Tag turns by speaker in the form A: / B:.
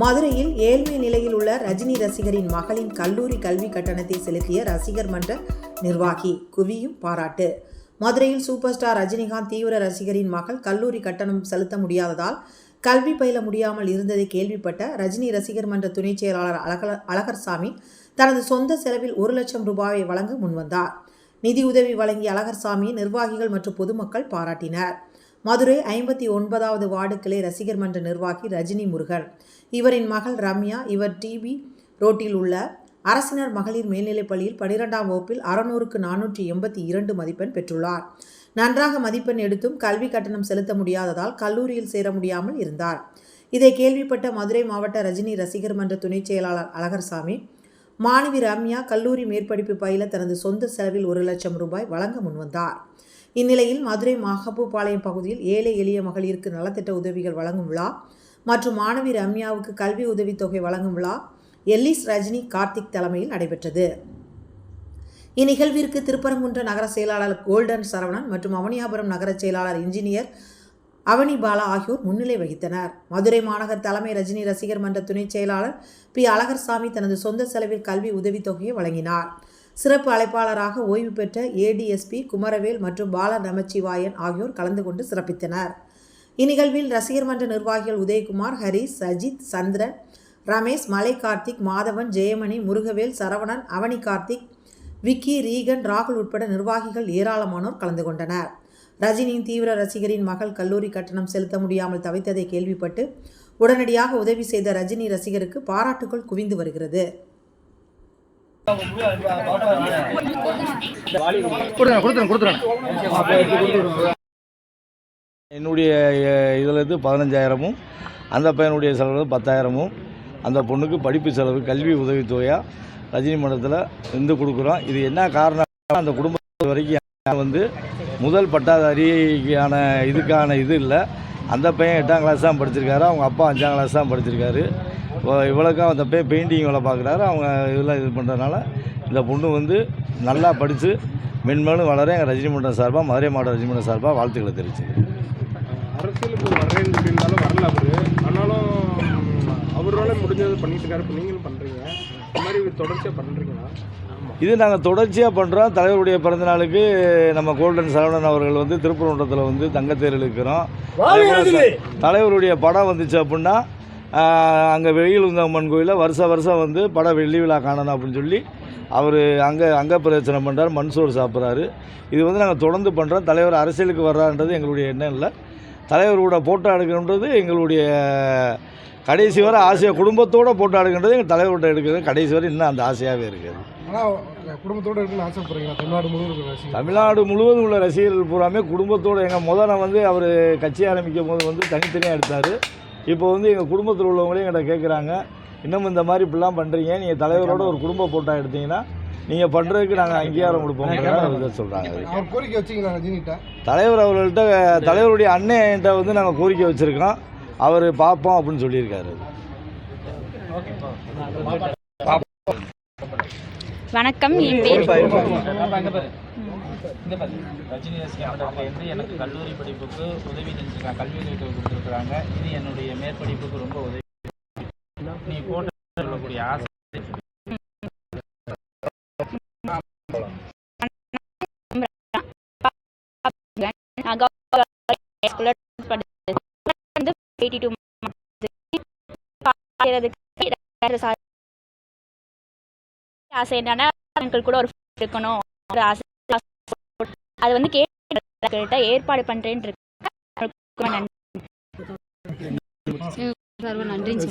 A: மதுரையில் ஏழ்மை நிலையில் உள்ள ரஜினி ரசிகரின் மகளின் கல்லூரி கல்வி கட்டணத்தை செலுத்திய ரசிகர் மன்ற நிர்வாகி குவியும் பாராட்டு. மதுரையில் சூப்பர் ஸ்டார் ரஜினிகாந்த் தீவிர ரசிகரின் மகள் கல்லூரி கட்டணம் செலுத்த முடியாததால் கல்வி பயில முடியாமல் இருந்ததை கேள்விப்பட்ட ரஜினி ரசிகர் மன்ற துணைச் செயலாளர் அழகர் அழகர்சாமி தனது சொந்த செலவில் ஒரு லட்சம் ரூபாயை வழங்க முன்வந்தார். நிதியுதவி வழங்கிய அழகர்சாமியை நிர்வாகிகள் மற்றும் பொதுமக்கள் பாராட்டினர். மதுரை ஐம்பத்தி ஒன்பதாவது வார்டு கிளை ரசிகர் மன்ற நிர்வாகி ரஜினி முருகன். இவரின் மகள் ரம்யா இவர் டிபி ரோட்டில் உள்ள அரசினர் மகளிர் மேல்நிலைப் பள்ளியில் பனிரெண்டாம் வகுப்பில் அறுநூறுக்கு நானூற்றி எண்பத்தி இரண்டு மதிப்பெண் பெற்றுள்ளார். நன்றாக மதிப்பெண் எடுத்தும் கல்வி கட்டணம் செலுத்த முடியாததால் கல்லூரியில் சேர முடியாமல் இருந்தார். இதை கேள்விப்பட்ட மதுரை மாவட்ட ரஜினி ரசிகர் மன்ற துணைச் செயலாளர் அழகர்சாமி மாணவி ரம்யா கல்லூரி மேற்படிப்பு பயில தனது சொந்த செலவில் ஒரு லட்சம் ரூபாய் வழங்க முன்வந்தார். இந்நிலையில் மதுரை மகபூபாளையம் பகுதியில் ஏழை எளிய மகளிருக்கு நலத்திட்ட உதவிகள் வழங்கும் விழா மற்றும் மாணவி ரம்யாவுக்கு கல்வி உதவித்தொகை வழங்கும் விழா எல்லிஸ் ரஜினி கார்த்திக் தலைமையில் நடைபெற்றது. இந்நிகழ்விற்கு திருப்பரங்குன்ற நகர செயலாளர் கோல்டன் சரவணன் மற்றும் அவனியாபுரம் நகர செயலாளர் இன்ஜினியர் அவனி பாலா ஆகியோர் முன்னிலை வகித்தனர். மதுரை மாநகர் தலைமை ரஜினி ரசிகர் மன்ற துணைச் செயலாளர் பி. அழகர்சாமி தனது சொந்த செலவில் கல்வி உதவித்தொகையை வழங்கினார். சிறப்பு அழைப்பாளராக ஓய்வு பெற்ற ஏடிஎஸ்பி குமரவேல் மற்றும் பால நமச்சிவாயன் ஆகியோர் கலந்து கொண்டு சிறப்பித்தனர். இந்நிகழ்வில் ரசிகர் மன்ற நிர்வாகிகள் உதயகுமார் ஹரிஸ் சஜித் சந்திரன் ரமேஷ் மலை கார்த்திக் மாதவன் ஜெயமணி முருகவேல் சரவணன் அவனி கார்த்திக் விக்கி ரீகன் ராகுல் உட்பட நிர்வாகிகள் ஏராளமானோர் கலந்து கொண்டனர். ரஜினியின் தீவிர ரசிகரின் மகள் கல்லூரி கட்டணம் செலுத்த முடியாமல் தவித்ததை கேள்விப்பட்டு உடனடியாக உதவி செய்த ரஜினி ரசிகருக்கு பாராட்டுகள் குவிந்து வருகிறது.
B: என்னுடைய இதில் இருந்து பதினஞ்சாயிரமும் அந்த பையனுடைய செலவு பத்தாயிரமும் அந்த பொண்ணுக்கு படிப்பு செலவு கல்வி உதவித்தொகையாக ரஜினி மண்டலத்தில் இருந்து கொடுக்குறோம். இது என்ன காரணம் அந்த குடும்பத்து வரைக்கும் வந்து முதல் பட்டாதாரிக்கான இதுக்கான இது இல்லை. அந்த பையன் எட்டாம் கிளாஸ் தான் படிச்சிருக்காரு அவங்க அப்பா அஞ்சாம் கிளாஸ் தான் படிச்சிருக்காரு. இவ- இவளுக்கும் அந்த பையன் பெயிண்டிங் வேலை பார்க்குறாரு. அவங்க இதெல்லாம் இது பண்ணுறதுனால இந்த பொண்ணு வந்து நல்லா படித்து மென்மேலும் வளர எங்கள் ரஜினி மன்றம் சார்பாக மதுரை மாவட்ட ரஜினி மன்றம் சார்பாக வாழ்த்துக்களை தெரிவிச்சுக்கிறேன்.
C: அரசியலுக்கு வரேன்னு சொல்லியிருந்தாலும் வரல அவரு. ஆனாலும் அவரால முடிஞ்சது பண்ணிட்டு இருக்காரு. இப்போ நீங்களும் பண்றீங்க. இந்த மாதிரி தொடர்ச்சியா பண்றீங்களா? ஆமா.
B: இது நாங்கள் தொடர்ச்சியாக பண்ணுறோம் தலைவருடைய பிறந்தநாளுக்கு நம்ம கோல்டன் சரவணன் அவர்கள் வந்து திருப்பரங்குன்றத்தில் வந்து தங்கத்தேர் இழுக்கிறோம் தலைவருடைய படம் வந்துச்சு அப்படின்னா அங்கே வெயில் அம்மன் கோயிலில் வருஷ வருஷம் வந்து படம் வெள்ளி விழா காணணும் அப்படின்னு சொல்லி அவர் அங்கே அங்க பிரச்சனை பண்ணுறாரு மண்சோறு சாப்பிட்றாரு. இது வந்து நாங்கள் தொடர்ந்து பண்ணுறோம் தலைவர் அரசியலுக்கு வர்றான்றது எங்களுடைய எண்ணம் இல்லை. தலைவரோட ஃபோட்டோ எடுக்கணுன்றது எங்களுடைய கடைசி வரை ஆசையாக குடும்பத்தோட ஃபோட்டோ எடுக்கின்றது எங்கள் தலைவர்கிட்ட எடுக்கிறது. கடைசி வரை இன்னும் அந்த ஆசையாகவே இருக்குது.
C: குடும்பத்தோட ஆசைப்படுறீங்களா? தமிழ்நாடு முழுவதும்
B: தமிழ்நாடு முழுவதும் உள்ள ரசிகர்கள் பூராமே குடும்பத்தோடு எங்கள் முதல்ல வந்து அவர் கட்சி ஆரம்பிக்கும் போது வந்து தனித்தனியாக எடுத்தார். இப்போ வந்து எங்கள் குடும்பத்தில் உள்ளவங்களே எங்கிட்ட கேட்குறாங்க இன்னும் இந்த மாதிரி இப்படிலாம் பண்ணுறீங்க நீங்கள் தலைவரோட ஒரு குடும்ப போட்டோ எடுத்தீங்கன்னா நீங்கள் பண்ணுறதுக்கு நாங்கள் அங்கீகாரம் கொடுப்போம். சொல்கிறாங்க
C: கோரிக்கை வச்சிங்களா
B: தலைவர் அவர்கள்ட்ட தலைவருடைய அண்ணன்கிட்ட வந்து நாங்கள் கோரிக்கை வச்சுருக்கோம். அவர் பார்ப்போம் அப்படின்னு சொல்லியிருக்காரு.
D: வணக்கம் என் பேர்
E: ரஜினி ரசிகர் மன்றத்திலேருந்து எனக்கு கல்லூரி படிப்புக்கு உதவி செஞ்சுருக்காங்க. கல்வி உதவி கொடுத்துருக்குறாங்க. இது என்னுடைய மேற்படிப்புக்கு ரொம்ப உதவி. நீ போட்ட சொல்லக்கூடிய ஆசை.
D: ஆசை என்னன்னா கூட ஒரு இருக்கணும். ஆசை அது வந்து கேட்ட ஏற்பாடு பண்றேன்னு இருக்கு
F: நன்றிங்க.